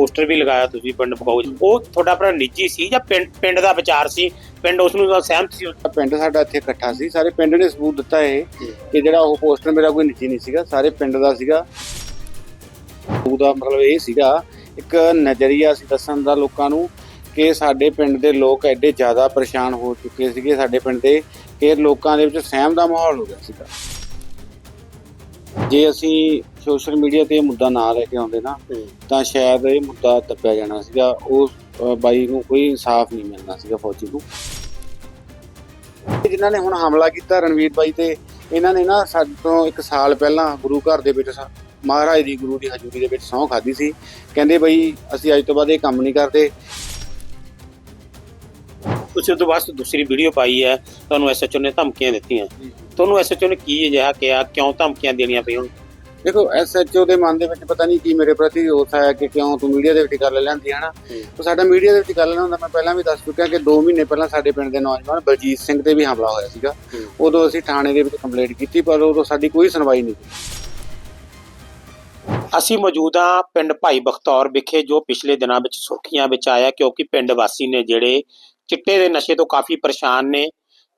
Poster ਵੀ ਲਗਾਇਆ ਤੁਸੀਂ ਪਿੰਡ ਬਕਾਊ ਉਹ ਤੁਹਾਡਾ ਆਪਣਾ ਨਿੱਜੀ ਸੀ ਜਾਂ ਪਿੰਡ ਪਿੰਡ ਦਾ ਵਿਚਾਰ ਸੀ? ਪਿੰਡ ਉਸ ਨੂੰ ਸਹਿਮਤ ਸੀ? ਪਿੰਡ ਸਾਡਾ ਇੱਥੇ ਇਕੱਠਾ ਸੀ। ਸਾਰੇ ਪਿੰਡ ਨੇ ਸਬੂਤ ਦਿੱਤਾ ਇਹ ਕਿ ਜਿਹੜਾ ਉਹ ਪੋਸਟਰ ਮੇਰਾ ਕੋਈ ਨਿੱਜੀ ਨਹੀਂ ਸੀਗਾ, ਸਾਰੇ ਪਿੰਡ ਦਾ ਸੀਗਾ। ਉਹਦਾ ਮਤਲਬ ਇਹ ਸੀਗਾ, ਇੱਕ ਨਜ਼ਰੀਆ ਸੀ ਦੱਸਣ ਦਾ ਲੋਕਾਂ ਨੂੰ ਕਿ ਸਾਡੇ ਪਿੰਡ ਦੇ ਲੋਕ ਐਡੇ ਜ਼ਿਆਦਾ ਪਰੇਸ਼ਾਨ ਹੋ ਚੁੱਕੇ ਸੀਗੇ। ਸਾਡੇ ਪਿੰਡ ਦੇ ਕਿ ਲੋਕਾਂ ਦੇ ਵਿੱਚ ਸਹਿਮ ਦਾ ਮਾਹੌਲ ਹੋ ਗਿਆ ਸੀਗਾ। ਜੇ ਅਸੀਂ ਸੋਸ਼ਲ ਮੀਡੀਆ ਤੇ ਇਹ ਮੁੱਦਾ ਨਾ ਲੈ ਕੇ ਆਉਂਦੇ ਨਾ ਤਾਂ ਸ਼ਾਇਦ ਇਹ ਮੁੱਦਾ ਦੱਬਿਆ ਜਾਣਾ ਸੀਗਾ। ਉਹ ਬਾਈ ਨੂੰ ਕੋਈ ਇਨਸਾਫ ਨਹੀਂ ਮਿਲਣਾ ਸੀਗਾ ਫੌਜੀ ਨੂੰ। ਜਿਨ੍ਹਾਂ ਨੇ ਹੁਣ ਹਮਲਾ ਕੀਤਾ ਰਣਵੀਰ ਬਾਈ ਤੇ ਇਹਨਾਂ ਨੇ ਨਾ ਸਾਡੇ ਤੋਂ ਇੱਕ ਸਾਲ ਪਹਿਲਾਂ ਗੁਰੂ ਘਰ ਦੇ ਵਿੱਚ ਸਾ- ਮਹਾਰਾਜ ਦੀ ਗੁਰੂ ਦੀ ਹਜ਼ੂਰੀ ਦੇ ਵਿੱਚ ਸਹੁੰ ਖਾਦੀ ਸੀ। ਕਹਿੰਦੇ ਬਈ ਅਸੀਂ ਅੱਜ ਤੋਂ ਬਾਅਦ ਇਹ ਕੰਮ ਨਹੀਂ ਕਰਦੇ। ਤੁਸੀਂ ਉਸ ਤੋਂ ਬਾਅਦ ਦੂਸਰੀ ਵੀਡੀਓ ਪਾਈ ਹੈ ਤੁਹਾਨੂੰ ਐਸਐਚਓ ਨੇ ਧਮਕੀਆਂ ਦਿੱਤੀਆਂ। ਤੁਹਾਨੂੰ ਐਸਐਚਓ ਨੇ ਕੀ ਅਜਿਹਾ ਕਿਹਾ? ਕਿਉਂ ਧਮਕੀਆਂ ਦੇਣੀਆਂ ਪਈਆਂ? ਦੇਖੋ ਐਸਐਚਓ ਦੇ ਮਨ ਦੇ ਵਿੱਚ ਪਤਾ ਨਹੀਂ ਕੀ ਮੇਰੇ ਪ੍ਰਤੀ ਰੋਸ ਆਇਆ ਕਿ ਕਿਉਂ ਤੂੰ ਮੀਡੀਆ ਦੇ ਵਿੱਚ ਗੱਲ ਲੈਂਦੀ ਹੈ ਨਾ? ਤਾਂ ਸਾਡਾ ਮੀਡੀਆ ਦੇ ਵਿੱਚ ਗੱਲ ਲੈਣਾ ਹੁੰਦਾ ਮੈਂ ਪਹਿਲਾਂ ਵੀ ਦੱਸ ਚੁੱਕਿਆ ਕਿ 2 ਮਹੀਨੇ ਪਹਿਲਾਂ ਸਾਡੇ ਪਿੰਡ ਦੇ ਨੌਜਵਾਨ ਬਲਜੀਤ ਸਿੰਘ ਤੇ ਵੀ ਹਮਲਾ ਹੋਇਆ ਸੀਗਾ। ਉਦੋਂ ਅਸੀਂ ਥਾਣੇ ਦੇ ਵਿੱਚ ਕੰਪਲੇਂਟ ਕੀਤੀ ਪਰ ਉਦੋਂ ਸਾਡੀ ਕੋਈ ਸੁਣਵਾਈ ਨਹੀਂ ਅਸੀਂ ਮੌਜੂਦ ਹਾਂ ਪਿੰਡ ਭਾਈ ਬਖਤੌਰ ਵਿਖੇ ਜੋ ਪਿਛਲੇ ਦਿਨਾਂ ਵਿੱਚ ਸੁਰਖੀਆਂ ਵਿੱਚ ਆਇਆ ਕਿਉਂਕਿ ਪਿੰਡ ਵਾਸੀ ਨੇ ਜਿਹੜੇ ਚਿੱਟੇ ਦੇ ਨਸ਼ੇ ਤੋਂ ਕਾਫੀ ਪਰੇਸ਼ਾਨ ਨੇ।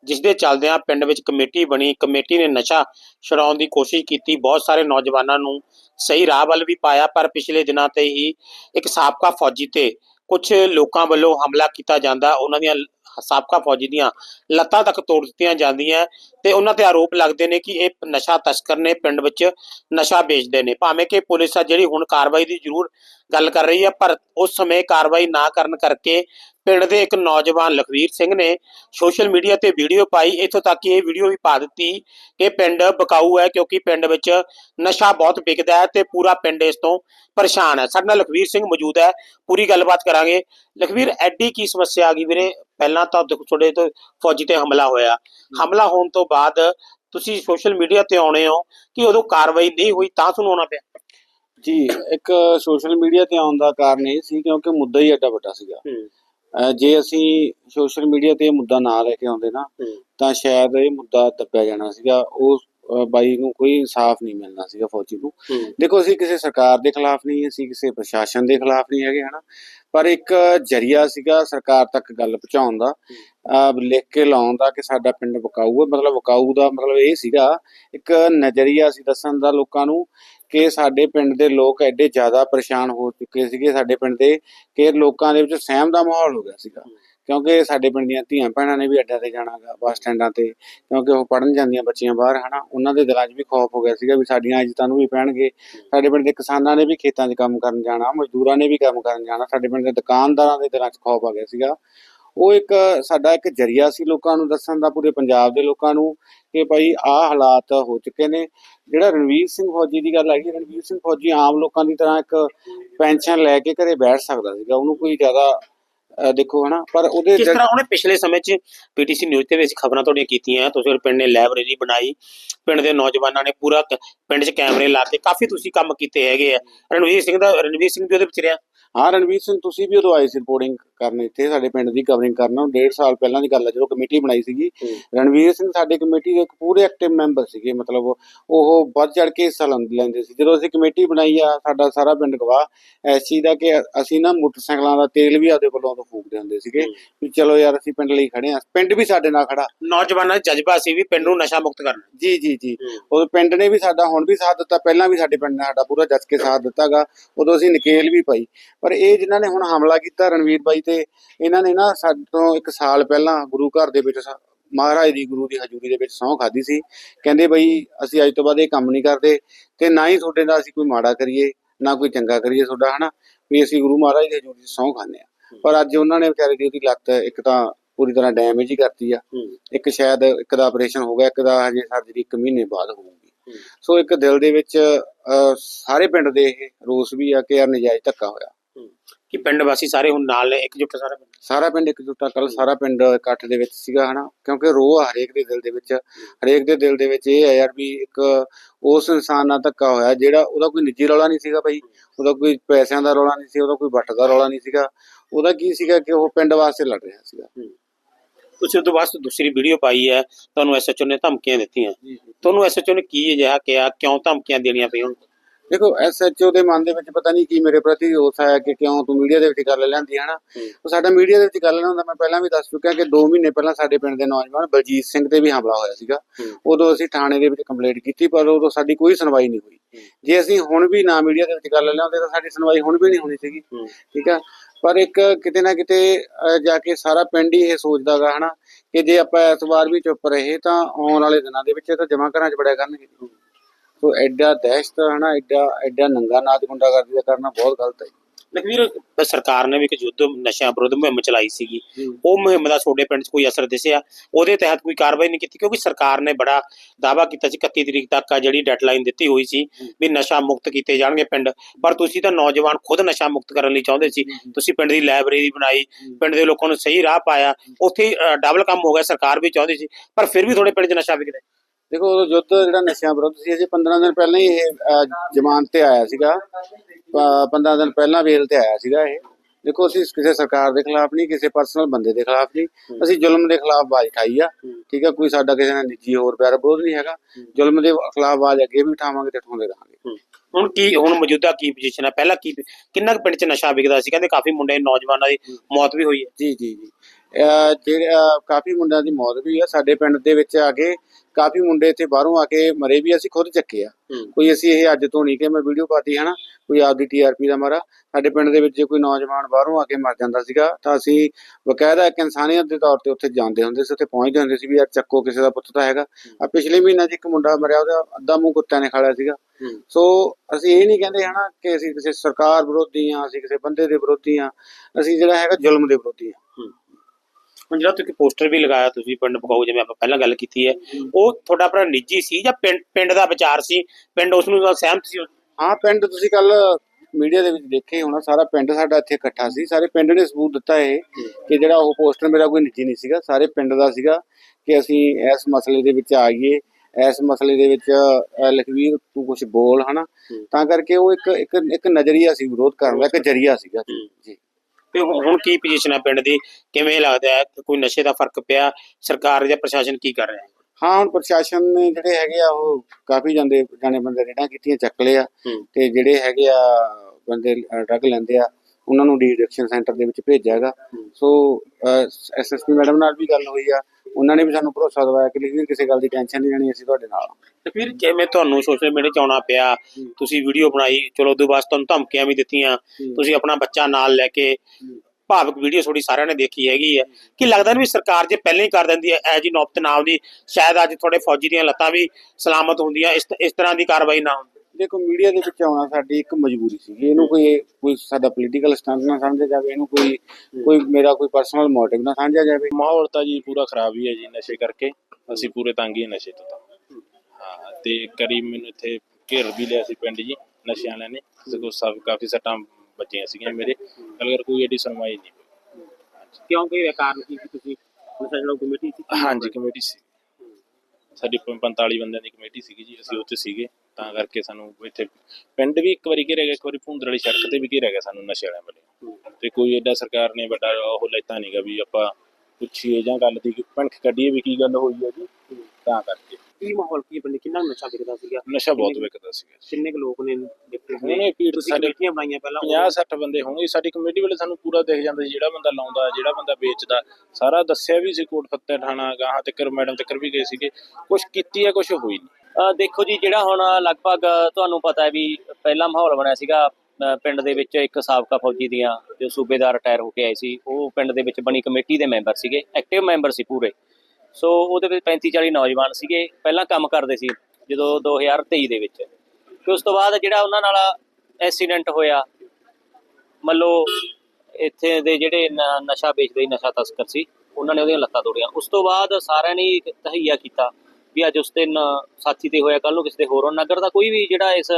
ਜਿਸ ਦੇ ਚੱਲਦਿਆਂ ਪਿੰਡ ਵਿੱਚ ਕਮੇਟੀ ਬਣੀ, ਕਮੇਟੀ ਨੇ ਨਸ਼ਾ ਛੁਡਾਉਣ ਦੀ ਕੋਸ਼ਿਸ਼ ਕੀਤੀ। ਬਹੁਤ ਸਾਰੇ ਨੌਜਵਾਨਾਂ ਨੂੰ ਸਹੀ ਰਾਹ ਵੱਲ ਵੀ ਪਾਇਆ, ਪਰ ਪਿਛਲੇ ਦਿਨਾਂ ਤੇ ਹੀ ਇੱਕ ਸਾਬਕਾ ਫੌਜੀ ਤੇ ਕੁਝ ਲੋਕਾਂ ਵੱਲੋਂ ਹਮਲਾ ਕੀਤਾ ਜਾਂਦਾ। ਉਹਨਾਂ ਦੀਆਂ ਸਾਬਕਾ ਫੌਜੀ ਦੀਆਂ ਲੱਤਾਂ ਤੱਕ ਤੋੜ ਦਿੱਤੀਆਂ ਜਾਂਦੀਆਂ ਤੇ ਉਹਨਾਂ ਤੇ ਆਰੋਪ ਲੱਗਦੇ ਨੇ ਕਿ ਇਹ ਨਸ਼ਾ ਤਸਕਰ ਨੇ, ਪਿੰਡ ਵਿੱਚ ਨਸ਼ਾ ਵੇਚਦੇ ਨੇ। ਭਾਵੇਂ ਕਿ ਪੁਲਿਸ ਆ ਜਿਹੜੀ ਹੁਣ ਕਾਰਵਾਈ ਦੀ ਜ਼ਰੂਰ ਗੱਲ ਕਰ ਰਹੀ ਹੈ, ਪਰ ਉਸ ਸਮੇਂ ਕਾਰਵਾਈ ਨਾ ਕਰਨ ਕਰਕੇ ਪਿੰਡ ਦੇ ਇੱਕ ਨੌਜਵਾਨ ਲਖਵੀਰ ਸਿੰਘ ਨੇ ਸੋਸ਼ਲ ਮੀਡੀਆ ਤੇ ਵੀਡੀਓ ਪਾਈ। ਇੱਥੋਂ ਤੱਕ ਕਿ ਇਹ ਵੀਡੀਓ ਵੀ ਪਾ ਦਿੱਤੀ ਕਿ ਪਿੰਡ ਬਕਾਊ ਹੈ ਕਿਉਂਕਿ ਪਿੰਡ ਵਿੱਚ ਨਸ਼ਾ ਬਹੁਤ ਵਿਕਦਾ ਹੈ ਤੇ ਪੂਰਾ ਪਿੰਡ ਇਸ ਤੋਂ ਪਰੇਸ਼ਾਨ ਹੈ। ਸਾਡੇ ਨਾਲ ਲਖਵੀਰ ਸਿੰਘ ਮੌਜੂਦ ਹੈ। ਪੂਰੀ ਗੱਲਬਾਤ ਕਰਾਂਗੇ। ਲਖਵੀਰ, ਐਡੀ ਕੀ ਸਮੱਸਿਆ ਆ ਗਈ ਵੀਰੇ? ਪਹਿਲਾਂ ਤਾਂ ਦੇਖੋ ਤੁਹਾਡੇ ਤੋਂ ਫੌਜੀ ਤੇ ਹਮਲਾ ਹੋਇਆ। ਹਮਲਾ ਹੋਣ ਤੋਂ ਬਾਅਦ ਤੁਸੀਂ ਸੋਸ਼ਲ ਮੀਡੀਆ ਤੇ ਆਉਣੇ ਹੋ ਕਿ ਉਦੋਂ ਕਾਰਵਾਈ ਨਹੀਂ ਹੋਈ ਤਾਂ ਤੁਹਾਨੂੰ ਆਉਣਾ ਪਿਆ। ਜੀ ਇੱਕ ਸੋਸ਼ਲ ਮੀਡੀਆ ਤੇ ਆਉਣ ਦਾ ਕਾਰਨ ਇਹ ਸੀ ਕਿਉਂਕਿ ਮੁੱਦਾ ਹੀ ਐਡਾ ਵੱਡਾ ਸੀਗਾ। ਜੇ ਅਸੀਂ ਸੋਸ਼ਲ ਮੀਡੀਆ ਤੇ ਇਹ ਮੁੱਦਾ ਨਾ ਲੈ ਕੇ ਆਉਂਦੇ ਨਾ ਤਾਂ ਸ਼ਾਇਦ ਇਹ ਮੁੱਦਾ ਦੱਬਿਆ ਜਾਣਾ ਸੀਗਾ। ਉਹ ਅਹ ਬਾਈ ਨੂੰ ਕੋਈ ਇਨਸਾਫ ਨਹੀਂ ਮਿਲਣਾ ਸੀਗਾ ਫੌਜੀ ਨੂੰ। ਦੇਖੋ ਅਸੀਂ ਕਿਸੇ ਸਰਕਾਰ ਦੇ ਖਿਲਾਫ ਨਹੀਂ ਅਸੀਂ ਕਿਸੇ ਪ੍ਰਸ਼ਾਸਨ ਦੇ ਖਿਲਾਫ ਨਹੀਂ ਹੈਗੇ ਹਨਾ। ਪਰ ਇੱਕ ਜਰੀਆ ਸੀਗਾ ਸਰਕਾਰ ਤੱਕ ਗੱਲ ਪਹੁੰਚਾਉਣ ਦਾ ਅਹ ਲਿਖ ਕੇ ਲਾਉਣ ਦਾ ਕਿ ਸਾਡਾ ਪਿੰਡ ਵਕਾਊ ਹੈ। ਮਤਲਬ ਵਕਾਊ ਦਾ ਮਤਲਬ ਇਹ ਸੀਗਾ ਇੱਕ ਨਜ਼ਰੀਆ ਸੀ ਦੱਸਣ ਦਾ ਲੋਕਾਂ ਨੂੰ ਕਿ ਸਾਡੇ ਪਿੰਡ ਦੇ ਲੋਕ ਐਡੇ ਜ਼ਿਆਦਾ ਪਰੇਸ਼ਾਨ ਹੋ ਚੁੱਕੇ ਸੀਗੇ ਸਾਡੇ ਪਿੰਡ ਦੇ ਕਿ ਲੋਕਾਂ ਦੇ ਵਿੱਚ ਸਹਿਮ ਦਾ ਮਾਹੌਲ ਹੋ ਗਿਆ ਸੀਗਾ। ਕਿਉਂਕਿ ਸਾਡੇ ਪਿੰਡ ਦੀਆਂ ਧੀਆਂ ਭੈਣਾਂ ਨੇ ਵੀ ਅੱਡਿਆਂ ਤੇ ਜਾਣਾਗਾ ਬੱਸ ਸਟੈਂਡਾਂ ਤੇ, ਕਿਉਂਕਿ ਉਹ ਪੜਨ ਜਾਂਦੀਆਂ ਬੱਚੀਆਂ ਬਾਹਰ, ਹਨਾ? ਉਹਨਾਂ ਦੇ ਦਿਲਾਂ 'ਚ ਵੀ ਖੌਫ ਹੋ ਗਿਆ ਸੀਗਾ ਵੀ ਸਾਡੀਆਂ ਇੱਜ਼ਤਾਂ ਨੂੰ ਵੀ ਪੈਣਗੇ। ਸਾਡੇ ਪਿੰਡ ਦੇ ਕਿਸਾਨਾਂ ਨੇ ਵੀ ਖੇਤਾਂ 'ਚ ਕੰਮ ਕਰਨ ਜਾਣਾ, ਮਜ਼ਦੂਰਾਂ ਨੇ ਵੀ ਕੰਮ ਕਰਨ ਜਾਣਾ, ਸਾਡੇ ਪਿੰਡ ਦੇ ਦੁਕਾਨਦਾਰਾਂ ਦੇ ਦਿਲਾਂ 'ਚ ਖੌਫ ਆ ਗਿਆ ਸੀਗਾ। ਉਹ ਇੱਕ ਸਾਡਾ ਇੱਕ ਜਰੀਆ ਸੀ ਲੋਕਾਂ ਨੂੰ ਦੱਸਣ ਦਾ, ਪੂਰੇ ਪੰਜਾਬ ਦੇ ਲੋਕਾਂ ਨੂੰ, ਕਿ ਭਾਈ ਆਹ ਹਾਲਾਤ ਹੋ ਚੁੱਕੇ ਨੇ। ਜਿਹੜਾ ਰਣਵੀਰ ਸਿੰਘ ਫੌਜੀ ਦੀ ਗੱਲ ਆਈ, ਰਣਵੀਰ ਸਿੰਘ ਫੌਜੀ ਆਮ ਲੋਕਾਂ ਦੀ ਤਰ੍ਹਾਂ ਇੱਕ ਪੈਨਸ਼ਨ ਲੈ ਕੇ ਘਰੇ ਬੈਠ ਸਕਦਾ ਸੀਗਾ। ਉਹਨੂੰ ਕੋਈ ਜ਼ਿਆਦਾ ਦੇਖੋ ਹਨਾ ਪਰ ਉਹਦੇ ਕਿਸ ਤਰ੍ਹਾਂ ਉਹਨੇ ਪਿਛਲੇ ਸਮੇਂ 'ਚ ਪੀਟੀਸੀ ਨਿਊਜ਼ ਤੇ ਵੀ ਅਸੀਂ ਖਬਰਾਂ ਤੁਹਾਡੀਆਂ ਕੀਤੀਆਂ ਤੁਸੀਂ ਪਿੰਡ ਨੇ ਲਾਇਬ੍ਰੇਰੀ ਬਣਾਈ ਪਿੰਡ ਦੇ ਨੌਜਵਾਨਾਂ ਨੇ ਪੂਰਾ ਪਿੰਡ 'ਚ ਕੈਮਰੇ ਲਾ ਕੇ ਕਾਫੀ ਤੁਸੀਂ ਕੰਮ ਕੀਤੇ ਹੈਗੇ ਆ। ਰਣਵੀਰ ਸਿੰਘ ਦਾ ਰਣਵੀਰ ਸਿੰਘ ਵੀ ਉਹਦੇ ਵਿੱਚ ਰਿਹਾ? ਹਾਂ ਰਣਵੀਰ ਸਿੰਘ ਤੁਸੀਂ ਵੀ ਉਦੋਂ ਆਏ ਸੀ ਰਿਪੋਰਟਿੰਗ ਕਰਨ ਇੱਥੇ ਸਾਡੇ ਪਿੰਡ ਦੀ ਕਵਰਿੰਗ ਕਰਨ ਡੇਢ ਸਾਲ ਪਹਿਲਾਂ ਦੀ ਗੱਲ ਹੈ ਜਦੋਂ ਕਮੇਟੀ ਬਣਾਈ ਸੀਗੀ। ਰਣਵੀਰ ਸਿੰਘ ਸਾਡੇ ਕਮੇਟੀ ਦੇ ਇੱਕ ਪੂਰੇ ਐਕਟਿਵ ਮੈਂਬਰ ਸੀਗੇ ਮਤਲਬ ਉਹ ਵੱਧ ਚੜ ਕੇ ਹਿੱਸਾ ਲੈਂਦੇ ਲੈਂਦੇ ਸੀ। ਜਦੋਂ ਅਸੀਂ ਕਮੇਟੀ ਬਣਾਈ ਆ ਸਾਡਾ ਸਾਰਾ ਪਿੰਡ ਗਵਾਹ ਇਸ ਚੀਜ਼ ਦਾ ਕਿ ਅਸੀਂ ਨਾ ਮੋਟਰਸਾਈਕਲਾਂ ਦਾ ਤੇਲ ਵੀ ਆਪਦੇ ਵੱਲੋਂ ਤੋਂ ਫੂਕਦੇ ਹੁੰਦੇ ਸੀਗੇ ਵੀ ਚਲੋ ਯਾਰ ਅਸੀਂ ਪਿੰਡ ਲਈ ਖੜੇ ਆ ਪਿੰਡ ਵੀ ਸਾਡੇ ਨਾਲ ਖੜਾ। ਨੌਜਵਾਨਾਂ ਦਾ ਜਜ਼ਬਾ ਸੀ ਵੀ ਪਿੰਡ ਨੂੰ ਨਸ਼ਾ ਮੁਕਤ ਕਰਨਾ। ਜੀ ਜੀ ਜੀ। ਉਹ ਪਿੰਡ ਨੇ ਵੀ ਸਾਡਾ ਹੁਣ ਵੀ ਸਾਥ ਦਿੱਤਾ। ਪਹਿਲਾਂ ਵੀ ਸਾਡੇ ਪਿੰਡ ਨੇ ਸਾਡਾ ਪੂਰਾ ਜੱਜ ਕੇ ਸਾਥ ਦਿੱਤਾਗਾ। ਉਦੋਂ ਅਸੀਂ ਨਕੇਲ ਵੀ ਪਾਈ। ਪਰ ਇਹ ਜਿਨ੍ਹਾਂ ਨੇ ਹੁਣ ਹਮਲਾ ਕੀਤਾ ਰਣਵੀਰ ਬਾਈ ਤੇ ਇਹਨਾਂ ਨੇ ਨਾ ਸਾਡੇ ਤੋਂ ਇੱਕ ਸਾਲ ਪਹਿਲਾਂ ਗੁਰੂ ਘਰ ਦੇ ਵਿੱਚ ਸਾ- ਮਹਾਰਾਜ ਦੀ ਗੁਰੂ ਦੀ ਹਜ਼ੂਰੀ ਦੇ ਵਿੱਚ ਸਹੁੰ ਖਾਦੀ ਸੀ। ਕਹਿੰਦੇ ਬਈ ਅਸੀਂ ਅੱਜ ਤੋਂ ਬਾਅਦ ਇਹ ਕੰਮ ਨਹੀਂ ਕਰਦੇ। ਤੇ ਨਾ ਹੀ ਤੁਹਾਡੇ ਦਾ ਅਸੀਂ ਕੋਈ ਮਾੜਾ ਕਰੀਏ ਨਾ ਕੋਈ ਚੰਗਾ ਕਰੀਏ ਤੁਹਾਡਾ ਹਨਾ? ਵੀ ਅਸੀਂ ਗੁਰੂ ਮਹਾਰਾਜ ਦੀ ਹਜ਼ੂਰੀ 'ਚ ਸਹੁੰ ਖਾਂਦੇ ਆ ਪਰ ਅੱਜ ਉਹਨਾਂ ਨੇ ਵਿਚਾਰੇ ਦੀ ਉਹਦੀ ਲੱਤ ਇੱਕ ਤਾਂ ਪੂਰੀ ਤਰ੍ਹਾਂ ਡੈਮੇਜ ਹੀ ਕਰਤੀ ਆ। ਇੱਕ ਸ਼ਾਇਦ ਇੱਕ ਦਾ ਆਪਰੇਸ਼ਨ ਹੋ ਗਿਆ ਇੱਕ ਦਾ ਹਜੇ ਸਰਜਰੀ ਇੱਕ ਮਹੀਨੇ ਬਾਅਦ ਹੋਊਗੀ। ਸੋ ਇੱਕ ਦਿਲ ਦੇ ਵਿੱਚ ਸਾਰੇ ਪਿੰਡ ਦੇ ਇਹ ਰੋਸ ਵੀ ਆ ਕਿ ਯਾਰ ਨਜਾਇਜ਼ ਧੱਕਾ ਹੋਇਆ। ਕਿ ਪਿੰਡ ਵਾਸੀ ਸਾਰੇ ਹੁਣ ਨਾਲ ਇਕਜੁੱਟ ਸਾਰਾ ਪਿੰਡ? ਸਾਰਾ ਪਿੰਡ ਇਕਜੁੱਟਾ ਕੱਲ ਸਾਰਾ ਪਿੰਡ ਇਕੱਠ ਦੇ ਵਿੱਚ ਸੀਗਾ ਹਨਾ? ਕਿਉਂਕਿ ਰੋਹ ਹਰੇਕ ਦੇ ਦਿਲ ਦੇ ਵਿੱਚ। ਹਰੇਕ ਦੇ ਦਿਲ ਦੇ ਵਿੱਚ ਇਹ ਹੈ ਯਾਰ ਵੀ ਇੱਕ ਉਸ ਇਨਸਾਨ ਨਾਲ ਧੱਕਾ ਹੋਇਆ ਜਿਹੜਾ ਉਹਦਾ ਕੋਈ ਨਿੱਜੀ ਰੌਲਾ ਨਹੀਂ ਸੀਗਾ ਭਾਈ ਉਹਦਾ ਕੋਈ ਪੈਸਿਆਂ ਦਾ ਰੌਲਾ ਨਹੀਂ ਸੀ ਉਹਦਾ ਕੋਈ ਵੱਟ ਦਾ ਰੌਲਾ ਨਹੀਂ ਸੀਗਾ। ਉਹਦਾ ਕੀ ਸੀਗਾ ਕਿ ਉਹ ਪਿੰਡ ਵਾਸਤੇ ਲੜ ਰਿਹਾ ਸੀਗਾ। ਤੁਸੀਂ ਉਸ ਤੋਂ ਬਾਅਦ ਦੂਸਰੀ ਵੀਡੀਓ ਪਾਈ ਹੈ ਤੁਹਾਨੂੰ ਐਸਐਚਓ ਨੇ ਧਮਕੀਆਂ ਦਿੱਤੀਆਂ। ਤੁਹਾਨੂੰ ਐਸਐਚਓ ਨੇ ਕੀ ਅਜਿਹਾ ਕਿਹਾ ਕਿਉਂ ਧਮਕੀਆਂ ਦੇਣੀਆਂ ਪਈਆਂ? ਦੇਖੋ ਐਸਐਚਓ ਦੇ ਮਨ ਦੇ ਵਿੱਚ ਪਤਾ ਨਹੀਂ ਕੀ ਮੇਰੇ ਪ੍ਰਤੀ ਰੋਸ ਆਇਆ ਕਿ ਕਿਉਂ ਤੂੰ ਮੀਡੀਆ ਦੇ ਵਿੱਚ ਗੱਲ ਲੈਂਦੀ ਹੈ ਨਾ? ਉਹ ਸਾਡਾ ਮੀਡੀਆ ਦੇ ਵਿੱਚ ਗੱਲ ਲੈਣ ਦਾ ਮੈਂ ਪਹਿਲਾਂ ਵੀ ਦੱਸ ਚੁੱਕਿਆ ਕਿ 2 ਮਹੀਨੇ ਪਹਿਲਾਂ ਸਾਡੇ ਪਿੰਡ ਦੇ ਨੌਜਵਾਨ ਬਲਜੀਤ ਸਿੰਘ ਤੇ ਵੀ ਹਮਲਾ ਹੋਇਆ ਸੀਗਾ। ਉਦੋਂ ਅਸੀਂ ਥਾਣੇ ਦੇ ਵਿੱਚ ਕੰਪਲੇਂਟ ਕੀਤੀ ਪਰ ਉਦੋਂ ਸਾਡੀ ਕੋਈ ਸੁਣਵਾਈ ਨਹੀਂ ਹੋਈ। ਜੇ ਅਸੀਂ ਹੁਣ ਵੀ ਨਾ ਮੀਡੀਆ ਦੇ ਵਿੱਚ ਗੱਲ ਲਿਆਉਂਦੇ ਤਾਂ ਸਾਡੀ ਸੁਣਵਾਈ ਹੁਣ ਵੀ ਨਹੀਂ ਹੋਣੀ ਸੀਗੀ। ਠੀਕ ਆ? ਪਰ ਇੱਕ ਕਿਤੇ ਨਾ ਕਿਤੇ ਜਾ ਕੇ ਸਾਰਾ ਪਿੰਡ ਹੀ ਇਹ ਸੋਚਦਾਗਾ ਹਨਾ ਕਿ ਜੇ ਆਪਾਂ ਇਸ ਵਾਰ ਵੀ ਚੁੱਪ ਰਹੇ ਤਾਂ ਆਉਣ ਵਾਲੇ ਦਿਨਾਂ ਦੇ ਵਿੱਚ ਇਹ ਤਾਂ ਜਮਾ ਘਰਾਂ 'ਚ ਬੜਿਆ ਕਰਨਗੇ। ਸੋ ਐਡਾ ਦਹਿਸ਼ਤ ਹਨਾ ਐਡਾ ਐਡਾ ਨੰਗਾ ਨਾਚ ਗੁੰਡਾਗਰਦੀ ਦਾ ਕਰਨਾ ਬਹੁਤ ਗਲਤ ਹੈ ਲਖਵੀਰ ਸਰਕਾਰ ਨੇ ਵੀ ਇੱਕ ਯੁੱਧ ਨਸ਼ਿਆਂ ਵਿਰੁੱਧ ਮੁਹਿੰਮ ਚਲਾਈ ਸੀਗੀ। ਉਹ ਮੁਹਿੰਮ ਦਾ ਤੁਹਾਡੇ ਪਿੰਡ 'ਚ ਕੋਈ ਅਸਰ ਦਿਸਿਆ? ਉਹਦੇ ਤਹਿਤ ਕੋਈ ਕਾਰਵਾਈ ਨਹੀਂ ਕੀਤੀ? ਕਿਉਂਕਿ ਸਰਕਾਰ ਨੇ ਬੜਾ ਦਾਅਵਾ ਕੀਤਾ ਸੀ 31 ਤਰੀਕ ਤੱਕ ਆ ਜਿਹੜੀ ਡੈਡਲਾਈਨ ਦਿੱਤੀ ਹੋਈ ਸੀ ਵੀ ਨਸ਼ਾ ਮੁਕਤ ਕੀਤੇ ਜਾਣਗੇ ਪਿੰਡ। ਪਰ ਤੁਸੀਂ ਤਾਂ ਨੌਜਵਾਨ ਖੁਦ ਨਸ਼ਾ ਮੁਕਤ ਕਰਨ ਲਈ ਚਾਹੁੰਦੇ ਸੀ। ਤੁਸੀਂ ਪਿੰਡ ਦੀ ਲਾਇਬ੍ਰੇਰੀ ਬਣਾਈ ਪਿੰਡ ਦੇ ਲੋਕਾਂ ਨੂੰ ਸਹੀ ਰਾਹ ਪਾਇਆ। ਉੱਥੇ ਡਬਲ ਕੰਮ ਹੋ ਗਿਆ ਸਰਕਾਰ ਵੀ ਚਾਹੁੰਦੀ ਸੀ। ਪਰ ਫਿਰ ਵੀ ਤੁਹਾਡੇ ਪਿੰਡ 'ਚ ਨਸ਼ਾ ਵਿਕਦਾ। ਦੇਖੋ ਉਦੋਂ ਯੁੱਧ ਜਿਹੜਾ ਨਸ਼ਿਆਂ ਵਿਰੁੱਧ ਸੀ ਅਜੇ 15 ਦਿਨ ਪਹਿਲਾਂ ਹੀ ਇਹ ਜ਼ਮਾਨਤ ਤੇ ਆਇਆ ਸੀਗਾ। ਪ- 15 ਦਿਨ ਪਹਿਲਾਂ ਵੇਲ ਤੇ ਆਇਆ ਸੀਗਾ ਇਹ। ਦੇਖੋ ਅਸੀਂ ਕਿਸੇ ਸਰਕਾਰ ਦੇ ਖਿਲਾਫ ਨਹੀਂ ਕਿਸੇ ਪਰਸਨਲ ਬੰਦੇ ਦੇ ਖਿਲਾਫ ਨਹੀਂ। ਅਸੀਂ ਜ਼ੁਲਮ ਦੇ ਖਿਲਾਫ ਆਵਾਜ਼ ਉਠਾਈ ਆ। ਠੀਕ ਹੈ ਕੋਈ ਸਾਡਾ ਕਿਸੇ ਨਾਲ ਨਿੱਜੀ ਹੋਰ ਪਿਆਰ ਵਿਰੋਧ ਨਹੀਂ ਹੈਗਾ। ਜ਼ੁਲਮ ਦੇ ਖਿਲਾਫ ਆਵਾਜ਼ ਅੱਗੇ ਵੀ ਉਠਾਵਾਂਗੇ ਤੇ ਉਠਾਉਂਦੇ ਰਹਾਂਗੇ। ਹੁਣ ਕੀ ਹੁਣ ਮੌਜੂਦਾ ਕੀ ਪੋਜੀਸ਼ਨ ਹੈ ਪਹਿਲਾਂ ਕੀ ਕਿੰਨਾ ਕੁ ਪਿੰਡ 'ਚ ਨਸ਼ਾ ਵਿਕਦਾ ਸੀ ਕਹਿੰਦੇ ਕਾਫੀ ਮੁੰਡੇ ਨੌਜਵਾਨਾਂ ਦੀ ਮੌਤ ਵੀ ਹੋਈ ਹੈ? ਜੀ ਜੀ ਜੀ। ਜਿਹੜੇ ਕਾਫੀ ਮੁੰਡਿਆਂ ਦੀ ਮੌਤ ਵੀ ਆ। ਸਾਡੇ ਪਿੰਡ ਦੇ ਵਿੱਚ ਆ ਕੇ ਕਾਫੀ ਮੁੰਡੇ ਇੱਥੇ ਬਾਹਰੋਂ ਆ ਕੇ ਮਰੇ ਵੀ ਅਸੀਂ ਖੁਦ ਚੱਕੇ ਆ। ਕੋਈ ਅਸੀਂ ਇਹ ਅੱਜ ਤੋਂ ਨਹੀਂ ਕਿ ਮੈਂ ਵੀਡੀਓ ਪਾਤੀ ਹੈ ਨਾ ਕੋਈ ਆਪਦੀ ਟੀਆਰਪੀ ਦਾ ਮਾਰਾ। ਸਾਡੇ ਪਿੰਡ ਦੇ ਵਿੱਚ ਜੇ ਕੋਈ ਨੌਜਵਾਨ ਬਾਹਰੋਂ ਆ ਕੇ ਮਰ ਜਾਂਦਾ ਸੀਗਾ ਤਾਂ ਅਸੀਂ ਬਕਾਇਦਾ ਇੱਕ ਇਨਸਾਨੀਅਤ ਦੇ ਤੌਰ ਤੇ ਉੱਥੇ ਜਾਂਦੇ ਹੁੰਦੇ ਸੀ ਉੱਥੇ ਪਹੁੰਚਦੇ ਹੁੰਦੇ ਸੀ ਵੀ ਯਾਰ ਚੱਕੋ ਕਿਸੇ ਦਾ ਪੁੱਤ ਤਾਂ ਹੈਗਾ। ਆ ਪਿਛਲੇ ਮਹੀਨੇ 'ਚ ਇੱਕ ਮੁੰਡਾ ਮਰਿਆ ਉਹਦਾ ਅੱਧਾ ਮੂੰਹ ਕੁੱਤਿਆਂ ਨੇ ਖਾ ਲਿਆ ਸੀਗਾ। ਸੋ ਅਸੀਂ ਇਹ ਨਹੀਂ ਕਹਿੰਦੇ ਹਨਾ ਕਿ ਅਸੀਂ ਕਿਸੇ ਸਰਕਾਰ ਵਿਰੋਧੀ ਆ ਅਸੀਂ ਕਿਸੇ ਬੰਦੇ ਦੇ ਵਿਰੋਧੀ ਆ। ਅਸੀਂ ਜਿਹੜਾ ਹੈਗਾ ਜ਼ੁਲਮ ਦੇ ਵਿਰੋਧੀ ਆ। ਹੁਣ ਜਿਹੜਾ ਤੁਸੀਂ ਪੋਸਟਰ ਵੀ ਲਗਾਇਆ ਤੁਸੀਂ ਪਿੰਡ ਪਕਾਓ ਜਿਵੇਂ ਆਪਾਂ ਪਹਿਲਾਂ ਗੱਲ ਕੀਤੀ ਹੈ ਉਹ ਤੁਹਾਡਾ ਆਪਣਾ ਨਿੱਜੀ ਸੀ ਜਾਂ ਪਿੰਡ ਪਿੰਡ ਦਾ ਵਿਚਾਰ ਸੀ? ਪਿੰਡ ਉਸ ਨੂੰ ਸਹਿਮਤ ਸੀ? ਹਾਂ ਪਿੰਡ ਤੁਸੀਂ ਕੱਲ ਮੀਡੀਆ ਦੇ ਵਿੱਚ ਦੇਖਿਆ ਹੀ ਹੋਣਾ ਸਾਰਾ ਪਿੰਡ ਸਾਡਾ ਇੱਥੇ ਇਕੱਠਾ ਸੀ। ਸਾਰੇ ਪਿੰਡ ਨੇ ਸਬੂਤ ਦਿੱਤਾ ਇਹ ਕਿ ਜਿਹੜਾ ਉਹ ਪੋਸਟਰ ਮੇਰਾ ਕੋਈ ਨਿੱਜੀ ਨਹੀਂ ਸੀਗਾ ਸਾਰੇ ਪਿੰਡ ਦਾ ਸੀਗਾ ਕਿ ਅਸੀਂ ਇਸ ਮਸਲੇ ਦੇ ਵਿੱਚ ਆਈਏ ਇਸ ਮਸਲੇ ਦੇ ਵਿੱਚ ਲਖਵੀਰ ਤੂੰ ਕੁਝ ਬੋਲ ਹਨਾ? ਤਾਂ ਕਰਕੇ ਉਹ ਇੱਕ ਇੱਕ ਇੱਕ ਨਜ਼ਰੀਆ ਸੀ ਵਿਰੋਧ ਕਰਨ ਦਾ ਇੱਕ ਜਰੀਆ ਸੀਗਾ। ਜੀ। ਤੇ ਹੁਣ ਹੁਣ ਕੀ ਪੋਜੀਸ਼ਨ ਹੈ ਪਿੰਡ ਦੀ? ਕਿਵੇਂ ਲੱਗਦਾ ਹੈ? ਕੋਈ ਨਸ਼ੇ ਦਾ ਫ਼ਰਕ ਪਿਆ? ਸਰਕਾਰ ਜਾਂ ਪ੍ਰਸ਼ਾਸਨ ਕੀ ਕਰ ਰਿਹਾ ਹੈ? ਹਾਂ ਹੁਣ ਪ੍ਰਸ਼ਾਸਨ ਨੇ ਜਿਹੜੇ ਹੈਗੇ ਆ ਉਹ ਕਾਫੀ ਜਾਂਦੇ ਜਾਣੇ ਬੰਦੇ ਰੇਡਾਂ ਕੀਤੀਆਂ ਚੱਕ ਲਏ ਆ। ਹੂੰ। ਤੇ ਜਿਹੜੇ ਹੈਗੇ ਆ ਬੰਦੇ ਡਰਗ ਲੈਂਦੇ ਆ ਉਹਨਾਂ ਨੂੰ ਡੀਡਕਸ਼ਨ ਸੈਂਟਰ ਦੇ ਵਿੱਚ ਭੇਜਿਆ ਹੈਗਾ। ਸੋ ਐਸਐਸਪੀ ਮੈਡਮ ਨਾਲ ਵੀ ਗੱਲ ਹੋਈ ਆ। ਉਹਨਾਂ ਨੇ ਵੀ ਸਾਨੂੰ ਭਰੋਸਾ ਦਿਵਾਇਆ ਕਿ ਲਿਖਵੀਰ ਕਿਸੇ ਗੱਲ ਦੀ ਟੈਨਸ਼ਨ ਨਹੀਂ ਲੈਣੀ ਅਸੀਂ ਤੁਹਾਡੇ ਨਾਲ। ਤੇ ਫਿਰ ਜਿਵੇਂ ਤੁਹਾਨੂੰ ਸੋਸ਼ਲ ਮੀਡੀਆ 'ਚ ਆਉਣਾ ਪਿਆ? ਤੁਸੀਂ ਵੀਡੀਓ ਬਣਾਈ ਚਲੋ ਉਦੋਂ ਬਾਅਦ ਤੁਹਾਨੂੰ ਧਮਕੀਆਂ ਵੀ ਦਿੱਤੀਆਂ। ਤੁਸੀਂ ਆਪਣਾ ਬੱਚਾ ਨਾਲ ਲੈ ਕੇ ਭਾਵਕ ਵੀਡੀਓ ਥੋੜੀ ਸਾਰਿਆਂ ਨੇ ਦੇਖੀ ਹੈਗੀ ਹੈ। ਕਿ ਲੱਗਦਾ ਨਹੀਂ ਵੀ ਸਰਕਾਰ ਜੇ ਪਹਿਲਾਂ ਹੀ ਕਰ ਦਿੰਦੀ ਹੈ ਐ ਜੀ ਨੌਬਤ ਨਾ ਆਉਂਦੀ ਸ਼ਾਇਦ ਅੱਜ ਥੋੜੇ ਫੌਜੀ ਦੀਆਂ ਲੱਤਾਂ ਵੀ ਸਲਾਮਤ ਹੁੰਦੀਆਂ ਇਸ ਇਸ ਤਰ੍ਹਾਂ ਦੀ ਕਾਰਵਾਈ ਨਾ ਹੁੰਦੀ। ਦੇਖੋ ਮੀਡੀਆ ਦੇ ਵਿੱਚ ਆਉਣਾ ਸਾਡੀ ਇੱਕ ਮਜਬੂਰੀ ਸੀ। ਇਹਨੂੰ ਕੋਈ ਕੋਈ ਸਾਡਾ ਪੋਲੀਟੀਕਲ ਸਟੈਂਡ ਨਾ ਸਮਝਿਆ ਜਾਵੇ ਇਹਨੂੰ ਕੋਈ ਕੋਈ ਮੇਰਾ ਕੋਈ ਪਰਸਨਲ ਮੋਟਿਵ ਨਾ ਸਮਝਿਆ ਜਾਵੇ। ਮਾਹੌਲ ਤਾਂ ਜੀ ਪੂਰਾ ਖਰਾਬ ਹੀ ਹੈ ਜੀ ਨਸ਼ੇ ਕਰਕੇ। ਅਸੀਂ ਪੂਰੇ ਤੰਗ ਹੀ ਨਸ਼ੇ ਤੋਂ ਤਾਂ। ਹਾਂ ਤੇ ਕਰੀ ਮੈਨੂੰ ਇੱਥੇ ਘੇਰ ਵੀ ਲਿਆ ਸੀ ਪਿੰਡ ਜੀ ਨਸ਼ੇ ਵਾਲਿਆਂ ਨੇ। ਸਗੋਂ ਸਭ ਕਾਫੀ ਸੱਟਾਂ ਵੱਜੀਆਂ ਸੀਗੀਆਂ ਮੇਰੇ। ਅਗਰ ਕੋਈ ਐਡੀ ਸੁਣਵਾਈ ਨਹੀਂ। ਕਿਉਂਕਿ ਇਹ ਕਾਰਨ ਕੀ ਤੁਸੀਂ ਨਸ਼ਾ ਕਮੇਟੀ ਸੀ? ਹਾਂਜੀ ਕਮੇਟੀ ਸੀ। ਸਾਡੀ ਪ- 45 ਬੰਦਿਆਂ ਦੀ ਕਮੇਟੀ ਸੀਗੀ ਜੀ ਅਸੀਂ ਉੱਥੇ ਸੀਗੇ। ਤਾਂ ਕਰਕੇ ਸਾਨੂੰ ਇੱਥੇ ਪਿੰਡ ਵੀ ਇੱਕ ਵਾਰੀ ਘੇਰਿਆ ਗਿਆ ਇੱਕ ਵਾਰੀ ਭੁੰਦਰ ਵਾਲੀ ਸੜਕ ਤੇ ਵੀ ਘੇਰਿਆ ਗਿਆ ਸਾਨੂੰ ਨਸ਼ੇ ਵਾਲਿਆਂ ਵੱਲੋਂ। ਤੇ ਕੋਈ ਐਡਾ ਸਰਕਾਰ ਨੇ ਵੱਡਾ ਉਹ ਲੈਤਾ ਨਹੀਂਗਾ ਵੀ ਆਪਾਂ ਪੁੱਛੀਏ ਜਾਂ ਗੱਲ ਦੀ ਭਣਕ ਕੱਢੀਏ ਵੀ ਕੀ ਗੱਲ ਹੋਈ ਹੈ ਜੀ ਤਾਂ ਕਰਕੇ। ਕੀ ਮਾਹੌਲ ਕੀ ਬੰਦੇ ਕਿੰਨਾ ਨਸ਼ਾ ਵਿਕਦਾ ਸੀਗਾ? ਨਸ਼ਾ ਬਹੁਤ ਵਿਕਦਾ ਸੀਗਾ। ਕਿੰਨੇ ਕੁ ਲੋਕ ਨੇ ਦੇਖੇ ਹੁਣੇ ਭੀੜ ਤੁਸੀਂ ਸਾਡੇ ਕਮੇਟੀਆਂ ਬਣਾਈਆਂ ਪਹਿਲਾਂ 50 60 ਬੰਦੇ ਹੋਣਗੇ ਸਾਡੀ ਕਮੇਟੀ ਵਾਲੇ ਸਾਨੂੰ ਪੂਰਾ ਦਿਖ ਜਾਂਦਾ ਸੀ ਜਿਹੜਾ ਬੰਦਾ ਲਾਉਂਦਾ ਜਿਹੜਾ ਬੰਦਾ ਵੇਚਦਾ ਸਾਰਾ ਦੱਸਿਆ ਵੀ ਸੀ ਕੋਟ ਫੱਤੇ ਠਾਣਾ ਗਾਹਾਂ ਤੱਕਰ ਮੈਡਮ ਤੱਕਰ ਵੀ ਗਏ ਸੀਗੇ। ਕੁਝ ਕੀਤੀ ਹੈ ਕੁਝ ਹੋਈ ਨਹੀਂ ਦੇਖੋ ਜੀ, ਜਿਹੜਾ ਹੁਣ ਲਗਭਗ ਤੁਹਾਨੂੰ ਪਤਾ ਹੈ ਵੀ ਪਹਿਲਾ ਮਾਹੌਲ ਬਣਿਆ ਸੀਗਾ ਪਿੰਡ ਦੇ ਵਿੱਚ ਇੱਕ ਸਾਬਕਾ ਫੌਜੀ ਦੀਆਂ ਜੋ ਸੂਬੇਦਾਰ ਰਿਟਾਇਰ ਹੋ ਕੇ ਆਏ ਸੀ, ਉਹ ਪਿੰਡ ਦੇ ਵਿੱਚ ਬਣੀ ਕਮੇਟੀ ਦੇ ਮੈਂਬਰ ਸੀਗੇ, ਐਕਟਿਵ ਮੈਂਬਰ ਸੀ ਪੂਰੇ। ਸੋ ਉਹਦੇ ਵਿੱਚ 35 40 ਨੌਜਵਾਨ ਸੀਗੇ, ਪਹਿਲਾਂ ਕੰਮ ਕਰਦੇ ਸੀ ਜਦੋਂ 2023 ਦੇ ਵਿੱਚ। ਤੇ ਉਸ ਤੋਂ ਬਾਅਦ ਜਿਹੜਾ ਉਹਨਾਂ ਨਾਲ ਐਕਸੀਡੈਂਟ ਹੋਇਆ, ਮੰਨ ਲਓ ਇੱਥੇ ਦੇ ਜਿਹੜੇ ਨਸ਼ਾ ਵੇਚਦੇ ਨਸ਼ਾ ਤਸਕਰ ਸੀ, ਉਹਨਾਂ ਨੇ ਉਹਦੀਆਂ ਲੱਤਾਂ ਤੋੜੀਆਂ। ਉਸ ਤੋਂ ਬਾਅਦ ਸਾਰਿਆਂ ਨੇ ਤਹਈਆ ਕੀਤਾ। ਵੀ ਅੱਜ ਉਸ ਦਿਨ ਸਾਥੀ ਤੇ ਹੋਇਆ ਕੱਲ ਨੂੰ ਕਿਸੇ ਦੇ ਹੋਰ ਹੋਣ। ਨਗਰ ਦਾ ਕੋਈ ਵੀ ਜਿਹੜਾ ਇਸ,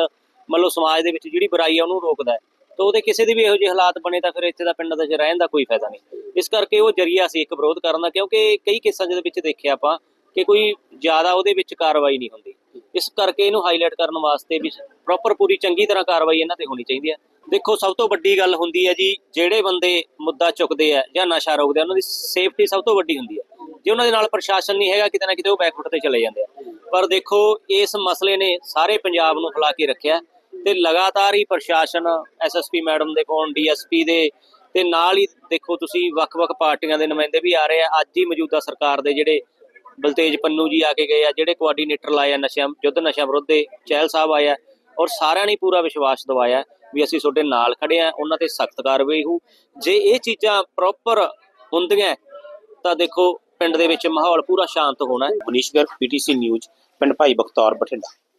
ਮਤਲਬ ਸਮਾਜ ਦੇ ਵਿੱਚ ਜਿਹੜੀ ਬੁਰਾਈ ਆ, ਉਹਨੂੰ ਰੋਕਦਾ ਹੈ। ਤਾਂ ਉਹਦੇ ਕਿਸੇ ਦੇ ਵੀ ਇਹੋ ਜਿਹੇ ਹਾਲਾਤ ਬਣੇ ਤਾਂ ਫਿਰ ਇੱਥੇ ਦਾ ਪਿੰਡ ਦਾ ਚ ਰਹਿਣ ਦਾ ਕੋਈ ਫਾਇਦਾ ਨਹੀਂ। ਇਸ ਕਰਕੇ ਉਹ ਜਰੀਆ ਸੀ ਇੱਕ ਵਿਰੋਧ ਕਰਨ ਦਾ, ਕਿਉਂਕਿ ਕਈ ਕੇਸਾਂ ਦੇ ਵਿੱਚ ਦੇਖਿਆ ਆਪਾਂ ਕਿ ਕੋਈ ਜ਼ਿਆਦਾ ਉਹਦੇ ਵਿੱਚ ਕਾਰਵਾਈ ਨਹੀਂ ਹੁੰਦੀ। ਇਸ ਕਰਕੇ ਇਹਨੂੰ ਹਾਈਲਾਈਟ ਕਰਨ ਵਾਸਤੇ ਵੀ ਪ੍ਰੋਪਰ ਪੂਰੀ ਚੰਗੀ ਤਰ੍ਹਾਂ ਕਾਰਵਾਈ ਇਹਨਾਂ ਤੇ ਹੋਣੀ ਚਾਹੀਦੀ ਹੈ। ਦੇਖੋ, ਸਭ ਤੋਂ ਵੱਡੀ ਗੱਲ ਹੁੰਦੀ ਹੈ ਜੀ, ਜਿਹੜੇ ਬੰਦੇ ਮੁੱਦਾ ਚੁੱਕਦੇ ਆ ਜਾਂ ਨਸ਼ਾ ਰੋਕਦੇ ਆ, ਉਹਨਾਂ ਦੀ ਸੇਫਟੀ ਸਭ ਤੋਂ ਵੱਡੀ ਹੁੰਦੀ ਹੈ। ਜੇ ਉਹਨਾਂ ਦੇ ਨਾਲ ਪ੍ਰਸ਼ਾਸਨ ਨਹੀਂ ਹੈਗਾ, ਕਿਤੇ ਨਾ ਕਿਤੇ ਉਹ ਬੈਕਫੁੱਟ ਤੇ ਚਲੇ ਜਾਂਦੇ ਆ। ਪਰ ਦੇਖੋ, ਇਸ ਮਸਲੇ ਨੇ ਸਾਰੇ ਪੰਜਾਬ ਨੂੰ ਹਿਲਾ ਕੇ ਰੱਖਿਆ। ਤੇ ਲਗਾਤਾਰ ਹੀ ਪ੍ਰਸ਼ਾਸਨ ਐਸਐਸਪੀ ਮੈਡਮ ਦੇ ਕੋਲ ਡੀਐਸਪੀ ਦੇ, ਤੇ ਨਾਲ ਹੀ ਦੇਖੋ ਤੁਸੀਂ, ਵੱਖ-ਵੱਖ ਪਾਰਟੀਆਂ ਦੇ ਨੁਮਾਇੰਦੇ ਵੀ ਆ ਰਹੇ ਆ। ਅੱਜ ਹੀ ਮੌਜੂਦਾ ਸਰਕਾਰ ਦੇ ਜਿਹੜੇ ਬਲਤੇਜ ਪੰਨੂ ਜੀ ਆ ਕੇ ਗਏ ਆ, ਜਿਹੜੇ ਕੋਆਰਡੀਨੇਟਰ ਲਾਏ ਆ ਨਸ਼ਿਆਂ, ਯੁੱਧ ਨਸ਼ਿਆਂ ਵਿਰੁੱਧ ਦੇ ਚਹਿਲ ਸਾਹਿਬ ਆਏ ਆ, ਔਰ ਸਾਰਿਆਂ ਨੇ ਪੂਰਾ ਵਿਸ਼ਵਾਸ ਦਿਵਾਇਆ ਵੀ ਅਸੀਂ ਤੁਹਾਡੇ ਨਾਲ ਖੜੇ ਆ, ਉਹਨਾਂ ਤੇ ਸਖਤ ਕਾਰਵਾਈ ਹੋਊ। ਜੇ ਇਹ ਚੀਜ਼ਾਂ ਪ੍ਰੋਪਰ ਹੁੰਦੀਆਂ, ਤਾਂ ਦੇਖੋ ਪਿੰਡ ਦੇ ਵਿੱਚ ਮਾਹੌਲ ਪੂਰਾ ਸ਼ਾਂਤ ਹੋਣਾ ਹੈ। ਮਨੀਸ਼ ਗਰਗ ਪੀਟੀਸੀ ਨਿਊਜ਼, ਪਿੰਡ ਭਾਈ ਬਖਤੌਰ, ਬਠਿੰਡਾ।